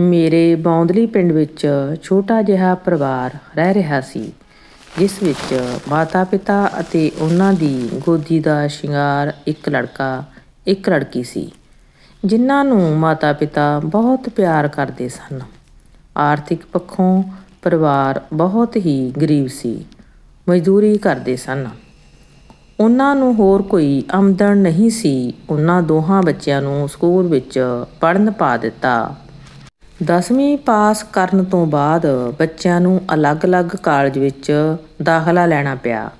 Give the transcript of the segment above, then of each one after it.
ਮੇਰੇ ਬੌਂਦਲੀ ਪਿੰਡ ਵਿੱਚ ਛੋਟਾ ਜਿਹਾ ਪਰਿਵਾਰ ਰਹਿ ਰਿਹਾ ਸੀ, ਜਿਸ ਵਿੱਚ ਮਾਤਾ-ਪਿਤਾ ਅਤੇ ਉਹਨਾਂ ਦੀ ਗੋਦੀ ਦਾ ਸ਼ਿੰਗਾਰ ਇੱਕ ਲੜਕਾ, ਇੱਕ ਲੜਕੀ ਸੀ, ਜਿਨ੍ਹਾਂ ਨੂੰ ਮਾਤਾ-ਪਿਤਾ ਬਹੁਤ ਪਿਆਰ ਕਰਦੇ ਸਨ। ਆਰਥਿਕ ਪੱਖੋਂ ਪਰਿਵਾਰ ਬਹੁਤ ਹੀ ਗਰੀਬ ਸੀ, ਮਜ਼ਦੂਰੀ ਕਰਦੇ ਸਨ। ਉਹਨਾਂ ਨੂੰ ਹੋਰ ਕੋਈ ਆਮਦਨ ਨਹੀਂ ਸੀ, ਉਹਨਾਂ ਦੋਹਾਂ ਬੱਚਿਆਂ ਨੂੰ ਸਕੂਲ ਵਿੱਚ ਪੜ੍ਹਨ ਪਾ ਦਿੱਤਾ। 10ਵੀਂ ਪਾਸ ਕਰਨ ਤੋਂ ਬਾਅਦ ਬੱਚਿਆਂ ਨੂੰ ਅਲੱਗ-ਅਲੱਗ ਕਾਲਜ ਵਿੱਚ ਦਾਖਲਾ ਲੈਣਾ ਪਿਆ।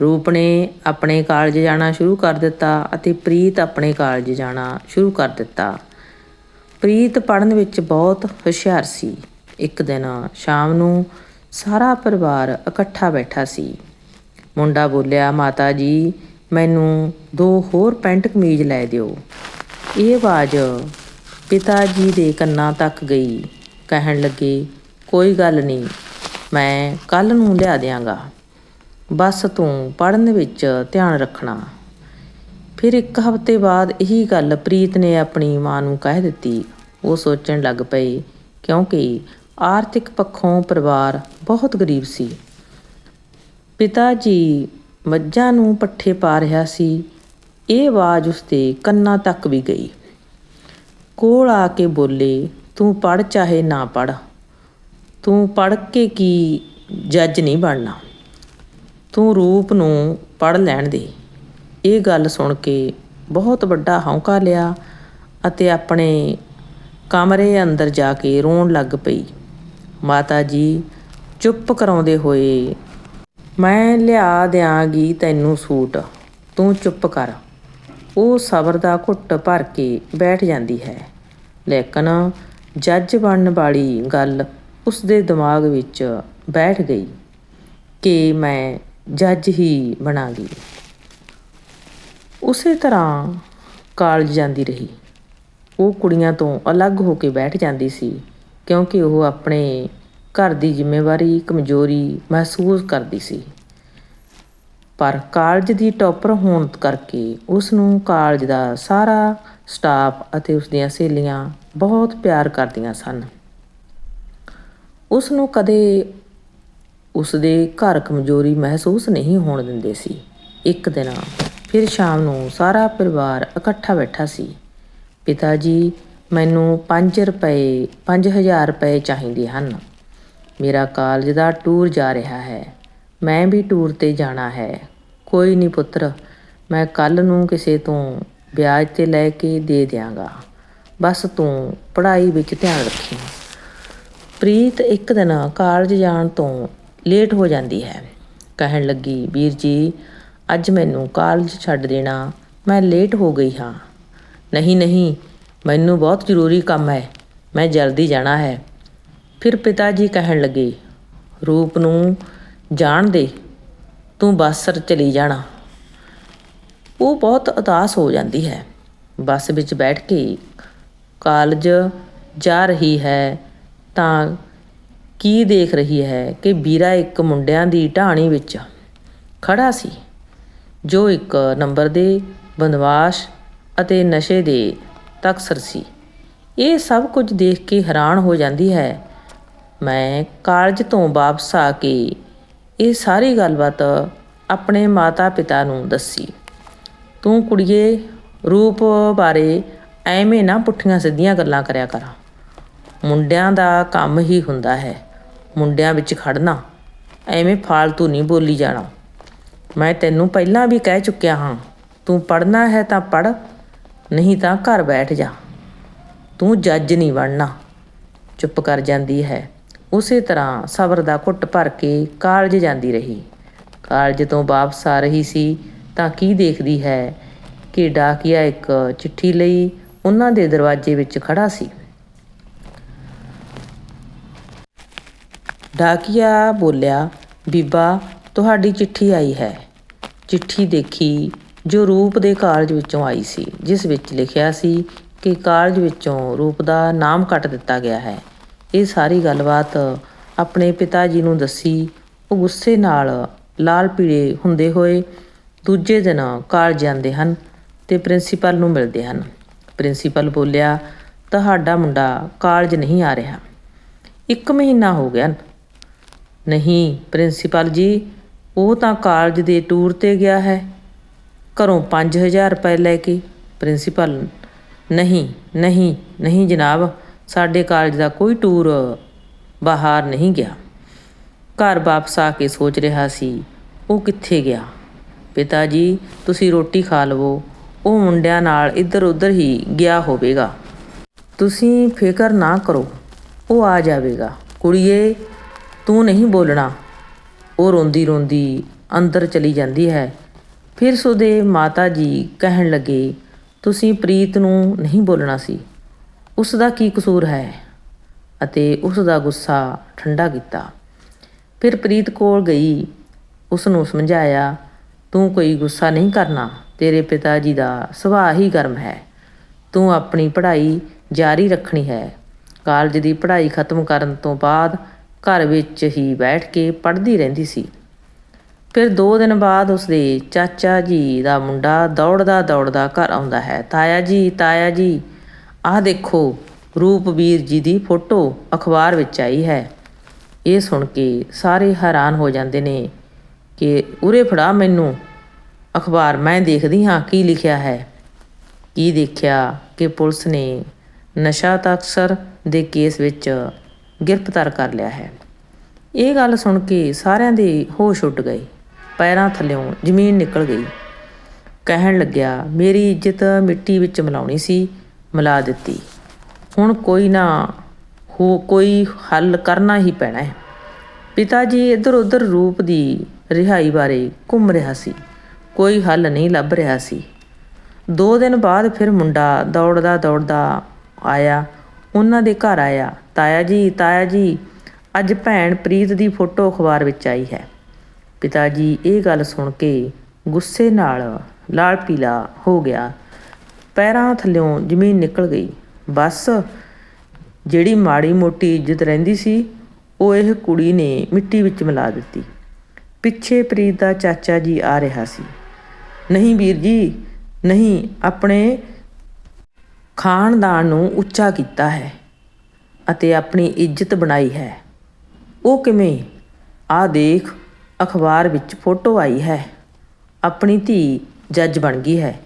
ਰੂਪ ਨੇ ਆਪਣੇ ਕਾਲਜ ਜਾਣਾ ਸ਼ੁਰੂ ਕਰ ਦਿੱਤਾ ਅਤੇ ਪ੍ਰੀਤ ਆਪਣੇ ਕਾਲਜ ਜਾਣਾ ਸ਼ੁਰੂ ਕਰ ਦਿੱਤਾ। ਪ੍ਰੀਤ ਪੜ੍ਹਨ ਵਿੱਚ ਬਹੁਤ ਹੁਸ਼ਿਆਰ ਸੀ। ਇੱਕ ਦਿਨ ਸ਼ਾਮ ਨੂੰ ਸਾਰਾ ਪਰਿਵਾਰ ਇਕੱਠਾ ਬੈਠਾ ਸੀ। ਮੁੰਡਾ ਬੋਲਿਆ, ਮਾਤਾ ਜੀ, ਮੈਨੂੰ ਦੋ ਹੋਰ ਪੈਂਟ ਕਮੀਜ਼ ਲੈ ਦਿਓ। ਇਹ ਆਵਾਜ਼ ਪਿਤਾ ਜੀ ਦੇ ਕੰਨਾਂ ਤੱਕ ਗਈ। ਕਹਿਣ ਲੱਗੇ, ਕੋਈ ਗੱਲ ਨਹੀਂ, ਮੈਂ ਕੱਲ ਨੂੰ ਲਿਆ ਦਿਆਂਗਾ। ਬਸ ਤੂੰ ਪੜ੍ਹਨ ਵਿੱਚ ਧਿਆਨ ਰੱਖਣਾ। ਫਿਰ ਇੱਕ ਹਫ਼ਤੇ ਬਾਅਦ ਇਹੀ ਗੱਲ ਪ੍ਰੀਤ ਨੇ ਆਪਣੀ ਮਾਂ ਨੂੰ ਕਹਿ ਦਿੱਤੀ। ਉਹ ਸੋਚਣ ਲੱਗ ਪਈ ਕਿਉਂਕਿ ਆਰਥਿਕ ਪੱਖੋਂ ਪਰਿਵਾਰ ਬਹੁਤ ਗਰੀਬ ਸੀ। ਪਿਤਾ ਜੀ ਮੱਝਾਂ ਨੂੰ ਪੱਠੇ ਪਾ ਰਿਹਾ ਸੀ। ਇਹ ਆਵਾਜ਼ ਉਸਦੇ ਕੰਨਾਂ ਤੱਕ ਵੀ ਗਈ। ਕੋਲ ਆ ਕੇ ਬੋਲੇ, ਤੂੰ ਪੜ ਚਾਹੇ ਨਾ ਪੜ ਤੂੰ ਪੜ ਕੇ ਕੀ ਜੱਜ ਨਹੀਂ ਬਣਨਾ। ਤੂੰ ਰੂਪ ਨੂੰ ਪੜ ਲੈਣ ਦੇ। ਇਹ ਗੱਲ ਸੁਣ ਕੇ ਬਹੁਤ ਵੱਡਾ ਹੌਂਕਾ ਲਿਆ ਅਤੇ ਆਪਣੇ ਕਮਰੇ ਅੰਦਰ ਜਾ ਕੇ ਰੋਣ ਲੱਗ ਪਈ। ਮਾਤਾ ਜੀ, ਚੁੱਪ ਕਰਾਉਂਦੇ ਹੋਏ, ਮੈਂ ਲਿਆ ਦਿਆਂਗੀ ਤੈਨੂੰ ਸੂਟ, ਤੂੰ ਚੁੱਪ ਕਰ। ਉਹ ਸਬਰ ਦਾ ਘੁੱਟ ਭਰ ਕੇ ਬੈਠ ਜਾਂਦੀ ਹੈ। ਲੇਕਿਨ ਜੱਜ ਬਣਨ ਵਾਲੀ ਗੱਲ ਉਸ ਦੇ ਦਿਮਾਗ ਵਿੱਚ ਬੈਠ ਗਈ ਕਿ ਮੈਂ ਜੱਜ ਹੀ ਬਣਾਂਗੀ। ਉਸੇ ਤਰ੍ਹਾਂ ਕਾਲਜ ਜਾਂਦੀ ਰਹੀ। ਉਹ ਕੁੜੀਆਂ ਤੋਂ ਅਲੱਗ ਹੋ ਕੇ ਬੈਠ ਜਾਂਦੀ ਸੀ ਕਿਉਂਕਿ ਉਹ ਆਪਣੇ ਘਰ ਦੀ ਜ਼ਿੰਮੇਵਾਰੀ, ਕਮਜ਼ੋਰੀ ਮਹਿਸੂਸ ਕਰਦੀ ਸੀ। ਪਰ ਕਾਲਜ ਦੀ ਟੌਪਰ ਹੋਣ ਕਰਕੇ ਉਸ ਨੂੰ ਕਾਲਜ ਦਾ ਸਾਰਾ ਸਟਾਫ ਅਤੇ ਉਸ ਦੀਆਂ ਸਹੇਲੀਆਂ ਬਹੁਤ ਪਿਆਰ ਕਰਦੀਆਂ ਸਨ। ਉਸ ਨੂੰ ਕਦੇ ਉਸ ਦੇ ਘਰ ਕਮਜ਼ੋਰੀ ਮਹਿਸੂਸ ਨਹੀਂ ਹੋਣ ਦਿੰਦੇ ਸੀ। ਇੱਕ ਦਿਨ ਫਿਰ ਸ਼ਾਮ ਨੂੰ ਸਾਰਾ ਪਰਿਵਾਰ ਇਕੱਠਾ ਬੈਠਾ ਸੀ। ਪਿਤਾ ਜੀ, ਮੈਨੂੰ 5 ਰੁਪਏ 5000 ਰੁਪਏ ਚਾਹੀਦੇ ਹਨ। ਮੇਰਾ ਕਾਲਜ ਦਾ ਟੂਰ ਜਾ ਰਿਹਾ ਹੈ। ਮੈਂ ਵੀ ਟੂਰ ਤੇ ਜਾਣਾ ਹੈ। ਕੋਈ ਨਹੀਂ ਪੁੱਤਰ, ਮੈਂ ਕੱਲ੍ਹ ਨੂੰ ਕਿਸੇ ਤੋਂ ਵਿਆਜ ਤੇ ਲੈ ਕੇ ਦੇ ਦਿਆਂਗਾ। ਬਸ ਤੂੰ ਪੜ੍ਹਾਈ ਵਿੱਚ ਧਿਆਨ ਰੱਖੀ। ਪ੍ਰੀਤ ਇੱਕ ਦਿਨ ਕਾਲਜ ਜਾਣ ਤੋਂ ਲੇਟ ਹੋ ਜਾਂਦੀ ਹੈ। ਕਹਿਣ ਲੱਗੀ, ਵੀਰ ਜੀ, ਅੱਜ ਮੈਨੂੰ ਕਾਲਜ ਛੱਡ ਦੇਣਾ, ਮੈਂ ਲੇਟ ਹੋ ਗਈ ਹਾਂ। ਨਹੀਂ ਨਹੀਂ, ਮੈਨੂੰ ਬਹੁਤ ਜ਼ਰੂਰੀ ਕੰਮ ਹੈ, ਮੈਂ ਜਲਦੀ ਜਾਣਾ ਹੈ। ਫਿਰ ਪਿਤਾ ਜੀ ਕਹਿਣ ਲੱਗੇ, ਰੂਪ ਨੂੰ ਜਾਣ ਦੇ, ਤੂੰ ਬੱਸ ਚਲੀ ਜਾਣਾ। ਉਹ ਬਹੁਤ ਉਦਾਸ ਹੋ ਜਾਂਦੀ ਹੈ। ਬੱਸ ਵਿੱਚ ਬੈਠ ਕੇ ਕਾਲਜ ਜਾ ਰਹੀ ਹੈ ਤਾਂ ਕੀ ਦੇਖ ਰਹੀ ਹੈ ਕਿ ਵੀਰਾ ਇੱਕ ਮੁੰਡਿਆਂ ਦੀ ਢਾਣੀ ਵਿੱਚ ਖੜਾ ਸੀ, ਜੋ ਇੱਕ ਨੰਬਰ ਦੇ ਬੰਦਵਾਸ਼ ਅਤੇ ਨਸ਼ੇ ਦੇ ਤਕਸਰ ਸੀ। ਇਹ ਸਭ ਕੁਝ ਦੇਖ ਕੇ ਹੈਰਾਨ ਹੋ ਜਾਂਦੀ ਹੈ। ਮੈਂ ਕਾਲਜ ਤੋਂ ਵਾਪਸ ਆ ਕੇ ਇਹ ਸਾਰੀ ਗੱਲਬਾਤ ਆਪਣੇ ਮਾਤਾ-ਪਿਤਾ ਨੂੰ ਦੱਸੀ। ਤੂੰ ਕੁੜੀਏ, ਰੂਪ ਬਾਰੇ ਐਵੇਂ ਨਾ ਪੁੱਠੀਆਂ ਸਿੱਧੀਆਂ ਗੱਲਾਂ ਕਰਿਆ ਕਰ। ਮੁੰਡਿਆਂ ਦਾ ਕੰਮ ਹੀ ਹੁੰਦਾ ਹੈ, ਮੁੰਡਿਆਂ ਵਿੱਚ ਖੜਨਾ। ਐਵੇਂ ਫਾਲਤੂ ਨਹੀਂ ਬੋਲੀ ਜਾਣਾ। ਮੈਂ ਤੈਨੂੰ ਪਹਿਲਾਂ ਵੀ ਕਹਿ ਚੁੱਕਿਆ ਹਾਂ, ਤੂੰ ਪੜਨਾ ਹੈ ਤਾਂ ਪੜ ਨਹੀਂ ਤਾਂ ਘਰ ਬੈਠ ਜਾ। ਤੂੰ ਜੱਜ ਨਹੀਂ ਬਣਨਾ। ਚੁੱਪ ਕਰ ਜਾਂਦੀ ਹੈ। ਉਸੇ ਤਰ੍ਹਾਂ ਸਬਰ ਦਾ ਘੁੱਟ ਭਰ ਕੇ ਕਾਲਜ ਜਾਂਦੀ ਰਹੀ। ਕਾਲਜ ਤੋਂ ਵਾਪਸ ਆ ਰਹੀ ਸੀ ਤਾਂ ਕੀ ਦੇਖਦੀ ਹੈ ਕਿ ਡਾਕੀਆ ਇੱਕ ਚਿੱਠੀ ਲਈ ਉਹਨਾਂ ਦੇ ਦਰਵਾਜ਼ੇ ਵਿੱਚ ਖੜਾ ਸੀ। ਡਾਕੀਆ ਬੋਲਿਆ, ਬੀਬਾ, ਤੁਹਾਡੀ ਚਿੱਠੀ ਆਈ ਹੈ। ਚਿੱਠੀ ਦੇਖੀ ਜੋ ਰੂਪ ਦੇ ਕਾਲਜ ਵਿੱਚੋਂ ਆਈ ਸੀ, ਜਿਸ ਵਿੱਚ ਲਿਖਿਆ ਸੀ ਕਿ ਕਾਲਜ ਵਿੱਚੋਂ ਰੂਪ ਦਾ ਨਾਮ ਕੱਟ ਦਿੱਤਾ ਗਿਆ ਹੈ। ਇਹ ਸਾਰੀ ਗੱਲਬਾਤ ਆਪਣੇ ਪਿਤਾ ਜੀ ਨੂੰ ਦੱਸੀ। ਉਹ ਗੁੱਸੇ ਨਾਲ ਲਾਲ ਪੀਲੇ ਹੁੰਦੇ ਹੋਏ ਦੂਜੇ ਦਿਨ ਕਾਲਜ ਜਾਂਦੇ ਹਨ ਤੇ ਪ੍ਰਿੰਸੀਪਲ ਨੂੰ ਮਿਲਦੇ ਹਨ। ਪ੍ਰਿੰਸੀਪਲ ਬੋਲਿਆ, ਤੁਹਾਡਾ ਮੁੰਡਾ ਕਾਲਜ ਨਹੀਂ ਆ ਰਿਹਾ। ਇੱਕ ਮਹੀਨਾ ਹੋ ਗਿਆ। ਨਹੀਂ ਪ੍ਰਿੰਸੀਪਲ ਜੀ, ਉਹ ਤਾਂ ਕਾਲਜ ਦੇ ਟੂਰ ਤੇ ਗਿਆ ਹੈ। ਘਰੋਂ 5000 ਰੁਪਏ ਲੈ ਕੇ। ਪ੍ਰਿੰਸੀਪਲ, ਨਹੀਂ ਨਹੀਂ ਨਹੀਂ ਜਨਾਬ ਸਾਡੇ ਕਾਲਜ ਦਾ ਕੋਈ ਟੂਰ ਬਾਹਰ ਨਹੀਂ ਗਿਆ। ਘਰ ਵਾਪਸ ਆ ਕੇ ਸੋਚ ਰਿਹਾ ਸੀ, ਉਹ ਕਿੱਥੇ ਗਿਆ? ਪਿਤਾ ਜੀ, ਤੁਸੀਂ ਰੋਟੀ ਖਾ ਲਵੋ, ਉਹ ਮੁੰਡਿਆਂ ਨਾਲ ਇੱਧਰ ਉੱਧਰ ਹੀ ਗਿਆ ਹੋਵੇਗਾ। ਤੁਸੀਂ ਫਿਕਰ ਨਾ ਕਰੋ, ਉਹ ਆ ਜਾਵੇਗਾ। ਕੁੜੀਏ, ਤੂੰ ਨਹੀਂ ਬੋਲਣਾ। ਉਹ ਰੋਂਦੀ ਰੋਂਦੀ ਅੰਦਰ ਚਲੀ ਜਾਂਦੀ ਹੈ। ਫਿਰ ਸੁਦੇ ਮਾਤਾ ਜੀ ਕਹਿਣ ਲੱਗੇ, ਤੁਸੀਂ ਪ੍ਰੀਤ ਨੂੰ ਨਹੀਂ ਬੋਲਣਾ ਸੀ। ਉਸ ਦਾ ਕੀ ਕਸੂਰ ਹੈ? ਅਤੇ ਉਸ ਦਾ ਗੁੱਸਾ ਠੰਡਾ ਕੀਤਾ। ਫਿਰ ਪ੍ਰੀਤ ਕੋਲ ਗਈ। ਉਸ ਨੂੰ ਸਮਝਾਇਆ, ਤੂੰ ਕੋਈ ਗੁੱਸਾ ਨਹੀਂ ਕਰਨਾ। ਤੇਰੇ ਪਿਤਾ ਜੀ ਦਾ ਸੁਭਾਅ ਹੀ ਗਰਮ ਹੈ। ਤੂੰ ਆਪਣੀ ਪੜ੍ਹਾਈ ਜਾਰੀ ਰੱਖਣੀ ਹੈ। ਕਾਲਜ ਦੀ ਪੜ੍ਹਾਈ ਖਤਮ ਕਰਨ ਤੋਂ ਬਾਅਦ ਘਰ ਵਿੱਚ ਹੀ ਬੈਠ ਕੇ ਪੜ੍ਹਦੀ ਰਹਿੰਦੀ ਸੀ। ਫਿਰ 2 ਦਿਨ ਬਾਅਦ ਉਸਦੇ ਚਾਚਾ ਜੀ ਦਾ ਮੁੰਡਾ ਦੌੜਦਾ ਦੌੜਦਾ ਘਰ ਆਉਂਦਾ ਹੈ। ਤਾਇਆ ਜੀ ਤਾਇਆ ਜੀ ਆਹ ਦੇਖੋ ਰੂਪਵੀਰ ਜੀ ਦੀ ਫੋਟੋ ਅਖਬਾਰ ਵਿੱਚ ਆਈ ਹੈ। ਇਹ ਸੁਣ ਕੇ ਸਾਰੇ ਹੈਰਾਨ ਹੋ ਜਾਂਦੇ ਨੇ ਕਿ ਉਰੇ ਫੜਾ ਮੈਨੂੰ। ਅਖਬਾਰ, ਮੈਂ ਦੇਖਦੀ ਹਾਂ ਕੀ ਲਿਖਿਆ ਹੈ। ਕੀ ਦੇਖਿਆ ਕਿ ਪੁਲਿਸ ਨੇ ਨਸ਼ਾ ਤਕਸਰ ਦੇ ਕੇਸ ਵਿੱਚ ਗ੍ਰਿਫਤਾਰ ਕਰ ਲਿਆ ਹੈ। ਇਹ ਗੱਲ ਸੁਣ ਕੇ ਸਾਰਿਆਂ ਦੇ ਹੋਸ਼ ਉੱਡ ਗਏ। ਪੈਰਾਂ ਥੱਲਿਓਂ ਜ਼ਮੀਨ ਨਿਕਲ ਗਈ। ਕਹਿਣ ਲੱਗਿਆ, ਮੇਰੀ ਇੱਜ਼ਤ ਮਿੱਟੀ ਵਿੱਚ ਮਿਲਾਉਣੀ ਸੀ। ਮਿਲਾ ਦਿੱਤੀ। ਹੁਣ ਕੋਈ ਨਾ ਹੋ, ਕੋਈ ਹੱਲ ਕਰਨਾ ਹੀ ਪੈਣਾ ਹੈ। ਪਿਤਾ ਜੀ ਇੱਧਰ ਉੱਧਰ ਰੂਪ ਦੀ ਰਿਹਾਈ ਬਾਰੇ ਘੁੰਮ ਰਿਹਾ ਸੀ। ਕੋਈ ਹੱਲ ਨਹੀਂ ਲੱਭ ਰਿਹਾ ਸੀ। ਦੋ ਦਿਨ ਬਾਅਦ ਫਿਰ ਮੁੰਡਾ ਦੌੜਦਾ ਦੌੜਦਾ ਆਇਆ। ਉਹਨਾਂ ਦੇ ਘਰ ਆਇਆ। ਤਾਇਆ ਜੀ ਤਾਇਆ ਜੀ, ਅੱਜ ਭੈਣ ਪ੍ਰੀਤ ਦੀ ਫੋਟੋ ਅਖਬਾਰ ਵਿੱਚ ਆਈ ਹੈ। ਪਿਤਾ ਜੀ ਇਹ ਗੱਲ ਸੁਣ ਕੇ ਗੁੱਸੇ ਨਾਲ ਲਾਲ ਪੀਲਾ ਹੋ ਗਿਆ। ਪੈਰਾਂ ਥੱਲਿਓਂ ਜ਼ਮੀਨ ਨਿਕਲ ਗਈ। ਬਸ ਜਿਹੜੀ ਮਾੜੀ ਮੋਟੀ ਇੱਜ਼ਤ ਰਹਿੰਦੀ ਸੀ, ਉਹ ਇਹ ਕੁੜੀ ਨੇ ਮਿੱਟੀ ਵਿੱਚ ਮਿਲਾ ਦਿੱਤੀ। ਪਿੱਛੇ ਪ੍ਰੀਤ ਦਾ ਚਾਚਾ ਜੀ ਆ ਰਿਹਾ ਸੀ। ਨਹੀਂ ਵੀਰ ਜੀ, ਨਹੀਂ, ਆਪਣੇ ਖਾਨਦਾਨ ਨੂੰ ਉੱਚਾ ਕੀਤਾ ਹੈ ਅਤੇ ਆਪਣੀ ਇੱਜ਼ਤ ਬਣਾਈ ਹੈ। ਉਹ ਕਿਵੇਂ? ਆ ਦੇਖ, ਅਖਬਾਰ ਵਿੱਚ ਫੋਟੋ ਆਈ ਹੈ। ਆਪਣੀ ਧੀ ਜੱਜ ਬਣ ਗਈ ਹੈ।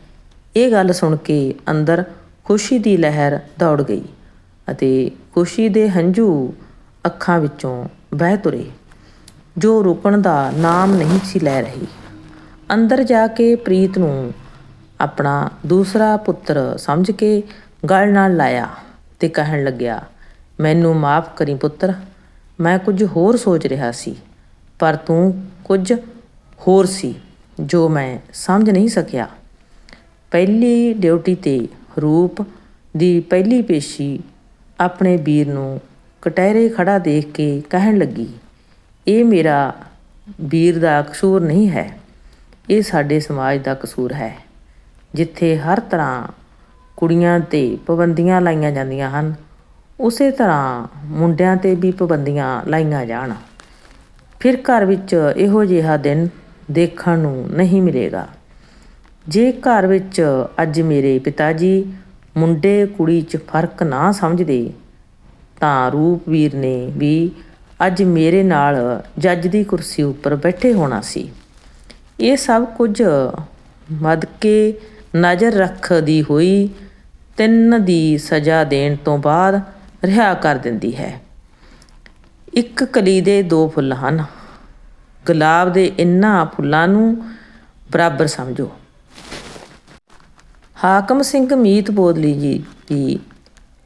ਇਹ ਗੱਲ ਸੁਣ ਕੇ ਅੰਦਰ ਖੁਸ਼ੀ ਦੀ ਲਹਿਰ ਦੌੜ ਗਈ ਅਤੇ ਖੁਸ਼ੀ ਦੇ ਹੰਝੂ ਅੱਖਾਂ ਵਿੱਚੋਂ ਵਹਿ ਤੁਰੇ। ਜੋ ਰੁਕਣ ਦਾ ਨਾਮ ਨਹੀਂ ਸੀ ਲੈ ਰਹੀ, ਅੰਦਰ ਜਾ ਕੇ ਪ੍ਰੀਤ ਨੂੰ ਆਪਣਾ ਦੂਸਰਾ ਪੁੱਤਰ ਸਮਝ ਕੇ ਗਲ ਨਾਲ ਲਾਇਆ ਤੇ ਕਹਿਣ ਲੱਗਿਆ, ਮੈਨੂੰ ਮਾਫ ਕਰੀ ਪੁੱਤਰ, ਮੈਂ ਕੁਝ ਹੋਰ ਸੋਚ ਰਿਹਾ ਸੀ, ਪਰ ਤੂੰ ਕੁਝ ਹੋਰ ਸੀ ਜੋ ਮੈਂ ਸਮਝ ਨਹੀਂ ਸਕਿਆ। ਪਹਿਲੀ ਡਿਊਟੀ ਤੇ ਰੂਪ ਦੀ ਪਹਿਲੀ ਪੇਸ਼ੀ ਆਪਣੇ ਵੀਰ ਨੂੰ ਕਟਹਿਰੇ ਖੜਾ ਦੇਖ ਕੇ ਕਹਿਣ ਲੱਗੀ, ਇਹ ਮੇਰਾ ਵੀਰ ਦਾ ਕਸੂਰ ਨਹੀਂ ਹੈ। ਇਹ ਸਾਡੇ ਸਮਾਜ ਦਾ ਕਸੂਰ ਹੈ, ਜਿੱਥੇ ਹਰ ਤਰ੍ਹਾਂ ਕੁੜੀਆਂ ਤੇ ਪਾਬੰਦੀਆਂ ਲਾਈਆਂ ਜਾਂਦੀਆਂ ਹਨ। ਉਸੇ ਤਰ੍ਹਾਂ ਮੁੰਡਿਆਂ ਤੇ ਵੀ ਪਾਬੰਦੀਆਂ ਲਾਈਆਂ ਜਾਣ। ਫਿਰ ਘਰ ਵਿੱਚ ਇਹੋ ਜਿਹਾ ਦਿਨ ਦੇਖਣ ਨੂੰ ਨਹੀਂ ਮਿਲੇਗਾ। ਜੇ ਘਰ ਵਿੱਚ ਅੱਜ ਮੇਰੇ ਪਿਤਾ ਜੀ ਮੁੰਡੇ ਕੁੜੀ 'ਚ ਫ਼ਰਕ ਨਾ ਸਮਝਦੇ, ਤਾਂ ਰੂਪਵੀਰ ਨੇ ਵੀ ਅੱਜ ਮੇਰੇ ਨਾਲ ਜੱਜ ਦੀ ਕੁਰਸੀ ਉੱਪਰ ਬੈਠੇ ਹੋਣਾ ਸੀ। ਇਹ ਸਭ ਕੁਝ ਮਦ ਕੇ ਨਜ਼ਰ ਰੱਖਦੀ ਹੋਈ ਤਿੰਨ ਦੀ ਸਜ਼ਾ ਦੇਣ ਤੋਂ ਬਾਅਦ ਰਿਹਾ ਕਰ ਦਿੰਦੀ ਹੈ। ਇੱਕ ਕਲੀ ਦੇ ਦੋ ਫੁੱਲ ਹਨ। ਗੁਲਾਬ ਦੇ ਇਨ੍ਹਾਂ ਫੁੱਲਾਂ ਨੂੰ ਬਰਾਬਰ ਸਮਝੋ। ਹਾਕਮ ਸਿੰਘ ਮੀਤ ਬੋਦਲੀ ਜੀ ਦੀ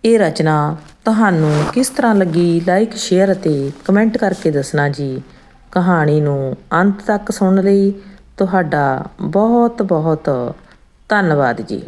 ਇਹ ਰਚਨਾ ਤੁਹਾਨੂੰ ਕਿਸ ਤਰ੍ਹਾਂ ਲੱਗੀ? ਲਾਈਕ ਸ਼ੇਅਰ ਅਤੇ ਕਮੈਂਟ ਕਰਕੇ ਦੱਸਣਾ ਜੀ। ਕਹਾਣੀ ਨੂੰ ਅੰਤ ਤੱਕ ਸੁਣਨ ਲਈ। ਤੁਹਾਡਾ ਬਹੁਤ ਬਹੁਤ ਧੰਨਵਾਦ ਜੀ।